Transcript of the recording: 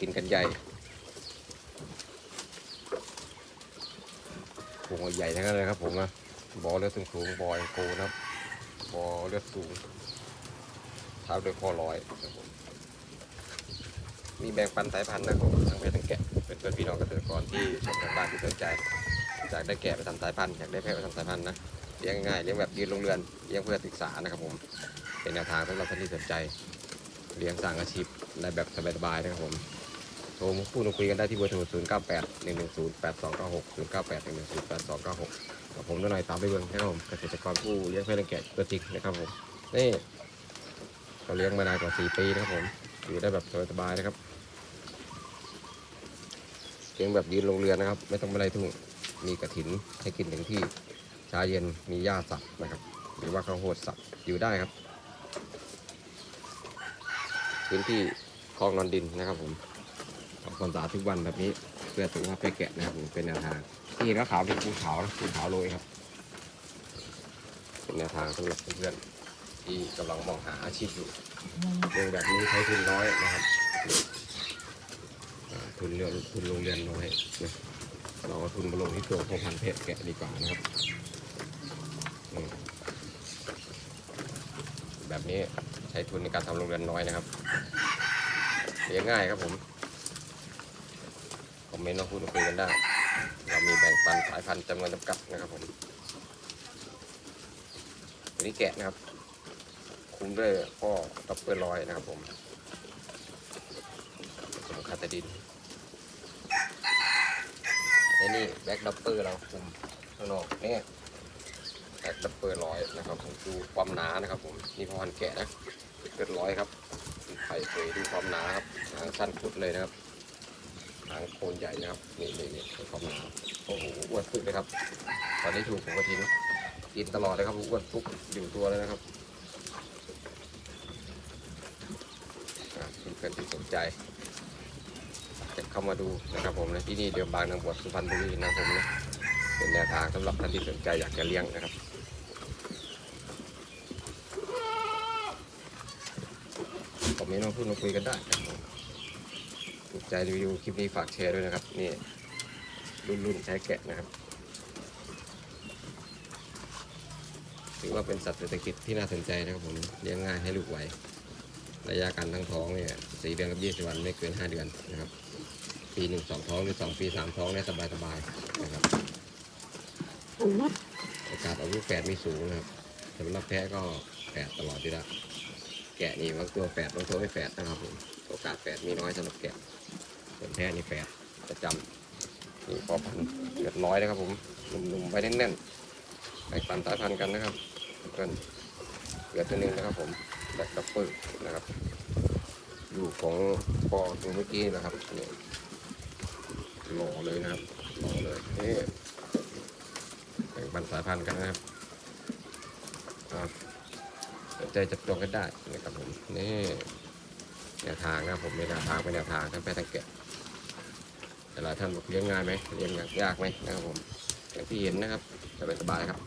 กินกันใหญ่โอ้ใหญ่ทั้งนั้นเลยครับผมนะบอเลือดสูงสูงบอยโกนะครับบอเลือดสูงเท้าด้วยข้อร้อยครับผมมีแบ่งปันสายพันธุ์นะครับผมทั้งเพศทั้งแกะเป็นเพื่อนพี่น้องเกษตรกรที่ชมทางบ้านที่สนใจอยากได้แกะไปทำสายพันธุ์อยากได้แพะไปทำสายพันธุ์นะเลี้ยงง่ายเลี้ยงแบบยืนโรงเรือนเลี้ยงเพื่อศึกษานะครับผมเป็นแนวทางสำหรับท่านที่สนใจเลี้ยงสร้างอาชีพได้แบบสบายๆนะครับผม โทรพูดคุยกันได้ที่เบอร์โทร 0 9 8 1 1 0 8 2 9 6 0 9 8 1 1 0 8 2 9 6กับผมหน่อยตามไปเบิ่งนะครับผมเกษตรกรผู้เลี้ยงเพื่อนแกะตัวจริงนะครับผมนี่ก็เลี้ยงมานานกว่า 4 ปีนะครับผมอยู่ได้แบบสบายๆนะครับเลี้ยงแบบยืนลงเรือนนะครับ ไม่ต้องไปไรทุ่งมีกระถินให้กินถึงที่ชาเย็นมีหญ้าสับนะครับ หรือว่าข้าวโพดสับอยู่ได้ครับ พื้นที่คลองนอนดินนะครับผมำความสะอาดทุกวันแบบนี้เพื่อสุขภาพแพะแกะนะครับผมเป็นแนวทางที่เห็ขาวๆเป็นภูเขานะภูเขาโรยครับ เป็นแนวทางสำหรับเพื่อนๆที่กำลังมองหาอาชีพอยู่เรื่องแบบนี้ใช้ทุนน้อยนะครับทุนเรือนทุนโรงเรียนน้อยนะเราเอาทุนมาลงที่ตัวพ่อพันเพชรแกะดีกว่านะครับ แบบนี้ใช้ทุนในการทำโรงเรียนน้อยนะครับเลี้ยงง่ายครับผม อมเมนต์มาพูดมาคุยกันได้ เรามีแบ่งปันสายพันธุ์จำนวนจำกัดนะครับผมตัวนี้แกะนะครับ คุ้มด้วยพ่อด็อปเปอร์ลอยนะครับผมสมคาตาดินไอ้นี่แบ็กด็อปเปอร์เราคุมข้างนอกเนี่ยแบ็กด็อปเปอร์ลอยนะครับผมดูความหนานะครับผมนี่พอพันแกะนะเกินร้อยครับไข่เคยดูความหนาครับหางสั้นพุดเลยนะครับ หางโคนใหญ่นะครับนี่นี่นี่ดูความหนาโอ้โหอ้วนพุกเลยครับ ตอนนี้ถูกผมกระทินกินตลอดเลยครับอ้วนพุกอยู่ตัวเลยนะครับเพื่อนที่สนใจจะเข้ามาดูนะครับผมนะที่นี่เดี๋ยวบางนางบวชสุพรรณบุรีนะครับผมนะเป็นแนวทางสำหรับท่านที่สนใจอยากจะเลี้ยงนะครับคอมเมนต์มาพูดมาคุยกันได้ครับ ถูกใจรีวิวคลิปนี้ฝากแชร์ด้วยนะครับ นี่ รุ่นรุ่นใช้แกะนะครับ ถือว่าเป็นสัตว์เศรษฐกิจที่น่าสนใจนะครับผม เลี้ยงง่ายให้ลูกไว ระยะการตั้งท้องเนี่ยสี่เดือนกับยี่สิบวันไม่เกินห้าเดือนนะครับ ปีหนึ่งสองท้องหรือสองปีสามท้องเนี่ยสบายสบายนะครับโอกาสออกลูกแฝดไมีสูงนะครับสำหรับแพ้ก็แฝดตลอดอยู่แล้วแกะนี่บางตัวแฝดบางตัวไม่แฝดนะครับผมโอกาสแฝดมีน้อยสำหรับแกะ ส่วนแพ้นี่แฝดประจำนี่พอพันเกือบร้อยนะครับผมหนุ่มๆไปแน่นๆไปปันสายพันธุ์กันนะครับเพื่อนเหลือตัวหนึงนะครับผมแบล็คดับเบิลนะครับอยู่ของพอตัวเมื่อกี้นะครับนี่หล่อเลยนะครับหล่อเลยนี่แบ่งปันสายพันธุ์กันนะครับครับสนใจจับจองกันได้นะครับผมนี่ แนวทางนะครับผมมีแนวทางเป็นแนวทางทั้งแพะทั้งแกะแต่ละท่านบอกเลี้ยงง่ายไหมเลี้ยงยากไหมนะครับผมอย่างที่เห็นนะครับสบายๆครับ